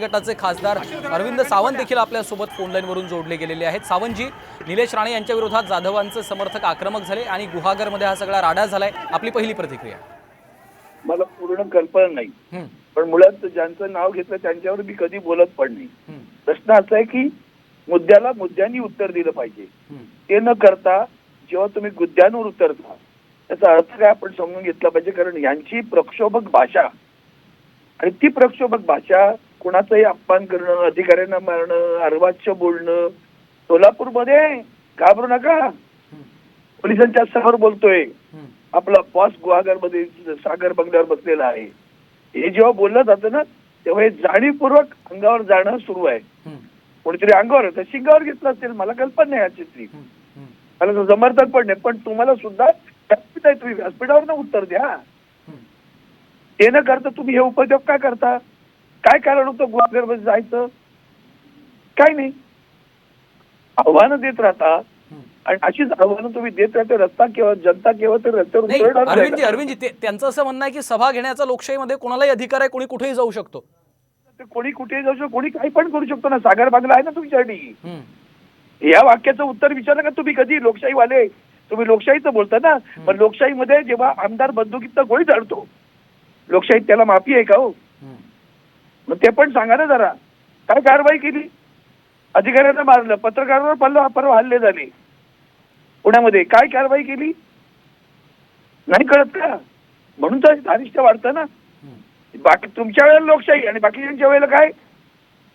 गटाचे खासदार अरविंद सावंत देखील आपल्यासोबत फोन लाईनवरून जोडले गेलेले आहेत. सावंतजी निलेश राणे यांच्या विरोधात जाधवांचे समर्थक आक्रमक झाले आणि गुहागरमध्ये हा सगळा राडा झालाय. आपली पहिली प्रतिक्रिया. मला पूर्ण कल्पना नाही. पण मुळात ज्यांचं नाव घेतलं त्यांच्यावर मी कधी बोलत पण नाही. प्रश्न असा आहे की मुद्द्याला मुद्द्यांनी उत्तर दिलं पाहिजे. ते न करता जेव्हा तुम्ही मुद्द्यांवर उतरता त्याचा अर्थ काय आपण समजून घेतला पाहिजे? कारण यांची प्रक्षोभक भाषा आणि ती प्रक्षोभक भाषा कुणाचाही अपमान करणं अधिकाऱ्यांना मारणं अर्वाच्य बोलणं सोलापूरमध्ये घाबरू नका. पोलिसांच्या समोर बोलतोय. आपला बॉस गुहागरमध्ये सागर बंगल्यावर बसलेला आहे. हे जेव्हा बोललं जातं ना तेव्हा हे जाणीवपूर्वक अंगावर जाणं सुरू आहे. कोणीतरी अंगावर तर शिंगावर घेतलं असेल मला कल्पना नाही याची ती. मला तर पण नाही पण तुम्हाला सुद्धा व्यासपीठ आहे तुम्ही व्यासपीठावर ना उत्तर द्या. ते न करता तुम्ही हे उपद्योग काय करता? काय कारण होतं गुहागरमध्ये जायचं? काय नाही. आव्हानं देत राहता. हं. आणि अशीच आव्हानं तुम्ही देत राहता रस्ता केव्हा जनता केव्हा तर रस्त्यावर. अरविंदजी अरविंदजी ते- त्यांचं असं म्हणणं आहे की सभा घेण्याचा लोकशाहीमध्ये कोणालाही अधिकार आहे कोणी कुठेही जाऊ शकतो. ते कोणी कुठेही जाऊ शकतो कोणी काही पण करू शकतो ना. सागर बांगला आहे ना तुमच्यासाठी हं, या वाक्याचं उत्तर विचारलं का तुम्ही कधी? लोकशाहीवाले. तुम्ही लोकशाहीचं बोलता ना. पण लोकशाहीमध्ये जेव्हा आमदार बंदुकीत गोळी झाडतो लोकशाहीत त्याला माफी आहे का हं. मग ते पण सांगा ना जरा. काय कारवाई केली? अधिकाऱ्यांना मारलं पत्रकारांवर पल्ल परवा हल्ले झाले. पुण्यामध्ये काय कारवाई केली? नाही कळत का? म्हणून तर धारिष्ट वाढतं ना. बाकी तुमच्या वेळेला लोकशाही आणि बाकीच्या वेळेला काय?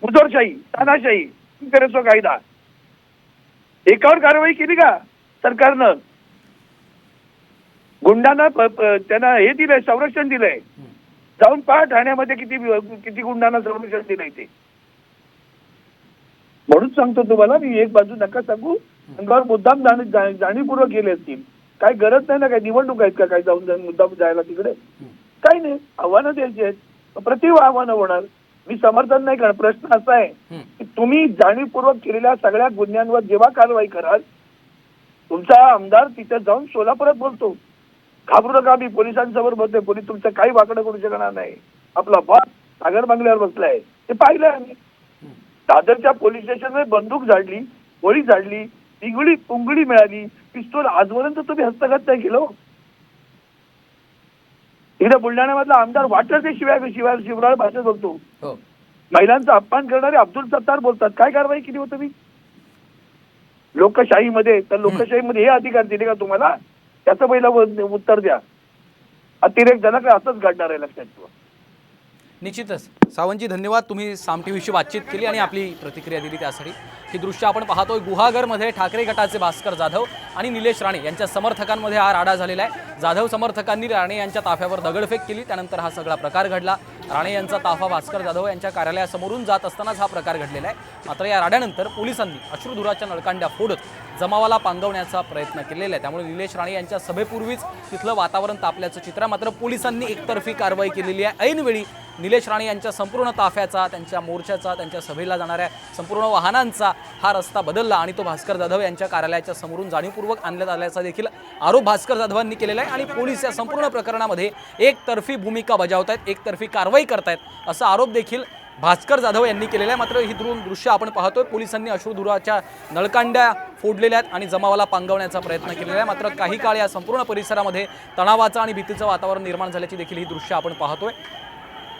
मुजोरशाही तानाशाही इंटरेस्टो कायदा. एकावर कारवाई केली का सरकारनं? गुंडांना त्यांना हे दिलंय संरक्षण दिलंय. जाऊन पहा ठाण्यामध्ये किती किती गुंडांना संरक्षण दिलंय ते. म्हणून सांगतो तुम्हाला मी एक बाजू नका सांगू. अंगावर मुद्दाम जाणीवपूर्वक गेले असतील. काय गरज नाही ना काय निवडणूक आहेत का काय जाऊन जाऊन मुद्दाम जायला तिकडे? काही नाही आव्हानं द्यायची आहेत. प्रति आव्हानं होणार. मी समर्थन नाही करणार. प्रश्न असा आहे की तुम्ही जाणीवपूर्वक केलेल्या सगळ्या गुन्ह्यांवर जेव्हा कारवाई कराल तुमचा आमदार तिथे जाऊन सोलापुरात बोलतो. घाबरू नका मी पोलिसांसमोर बोलतोय. पोलीस तुमचं काही वाकडं करू शकणार नाही. आपला बॉस सागर बंगल्यावर बसलाय. ते पाहिलं आम्ही. दादरच्या पोलीस स्टेशनमध्ये बंदूक झाडली गोळी झाडली पिंगळी पुंगळी मिळाली. पिस्तूल आजपर्यंत तुम्ही हस्तगत नाही केलं हो. इकडे बुलढाण्यामधला आमदार वाटत ते शिवाय शिवाय शिवराळ भाषेत बघतो. हो. महिलांचा अपमान करणारे अब्दुल सत्तार बोलतात. काय कारवाई केली हो तुम्ही? लोकशाहीमध्ये तर लोकशाहीमध्ये हे अधिकार दिले का तुम्हाला? त्याचं पहिलं उत्तर द्या. अतिरेक झाला का असंच घडणार आहे लक्षात ठेवा. निश्चितच. सावंतजी धन्यवाद. तुम्ही साम बातचीत केली आणि आपली प्रतिक्रिया दिली त्यासाठी. ही दृश्य आपण पाहतोय गुहागरमध्ये ठाकरे गटाचे भास्कर जाधव आणि निलेश राणे यांच्या समर्थकांमध्ये हा राडा झालेला आहे. जाधव समर्थकांनी राणे यांच्या ताफ्यावर दगडफेक केली. त्यानंतर हा सगळा प्रकार घडला. राणे यांचा ताफा भास्कर जाधव यांच्या कार्यालयासमोरून जात असतानाच हा प्रकार घडलेला आहे. मात्र या राड्यानंतर पोलिसांनी अश्रुधुराच्या नळकांड्या फोडत जमावाला पांगवण्याचा प्रयत्न केलेला आहे. त्यामुळे निलेश राणे यांच्या सभेपूर्वीच तिथलं वातावरण तापल्याचं चित्र आहे. मात्र पोलिसांनी एकतर्फी कारवाई केलेली आहे. ऐनवेळी निलेश राणे यांच्या संपूर्ण ताफ्याचा त्यांच्या मोर्चाचा त्यांच्या सभेला जाणाऱ्या संपूर्ण वाहनांचा हा रस्ता बदलला आणि तो भास्कर जाधव यांच्या कार्यालयाच्या समोरून जाणीवपूर्वक आणण्यात आल्याचा देखील आरोप भास्कर जाधवांनी केलेला आहे. आणि पोलीस या संपूर्ण प्रकरणामध्ये एकतर्फी भूमिका बजावत आहेत एकतर्फी कारवाई करतायत असा आरोप देखील भास्कर जाधव यांनी केलेलं आहे मात्र ही दुरून दृश्य आपण पाहतोय. पोलिसांनी अश्रुधुराच्या नळकांड्या फोडलेल्या आहेत आणि जमावाला पांगवण्याचा प्रयत्न केलेला आहे. मात्र काही काळ या संपूर्ण परिसरामध्ये तणावाचं आणि भीतीचं वातावरण निर्माण झाल्याची देखील ही दृश्य आपण पाहतोय.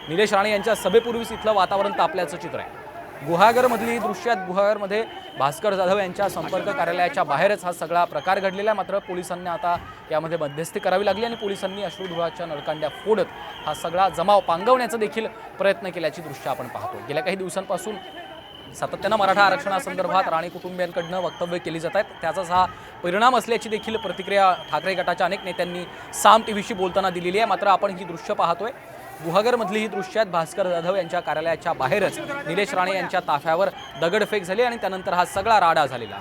निलेश राणे यांच्या सभेपूर्वीच इथलं वातावरण तापल्याचं चित्र आहे. गुहागरमधली दृश्यात दृश्य आहेत गुहागरमध्ये भास्कर जाधव यांच्या संपर्क कार्यालयाच्या बाहेरच हा सगळा प्रकार घडलेला आहे. मात्र पोलिसांनी आता यामध्ये मध्यस्थी करावी लागली आणि पोलिसांनी अश्रुधुळाच्या नळकांड्या फोडत हा सगळा जमाव पांगवण्याचा देखील प्रयत्न केल्याची दृश्य आपण पाहतो गेल्या काही दिवसांपासून सातत्यानं मराठा आरक्षणासंदर्भात राणे कुटुंबियांकडनं वक्तव्य केली जात आहेत. त्याचाच हा परिणाम असल्याची देखील प्रतिक्रिया ठाकरे गटाच्या अनेक नेत्यांनी साम टी व्हीशी बोलताना दिलेली आहे. मात्र आपण ही दृश्य पाहतोय. गुहागरमधली ही दृश्यात भास्कर जाधव यांच्या कार्यालयाच्या बाहेरच. निलेश राणे यांच्या ताफ्यावर दगडफेक झाली आणि त्यानंतर हा सगळा राडा झालेला.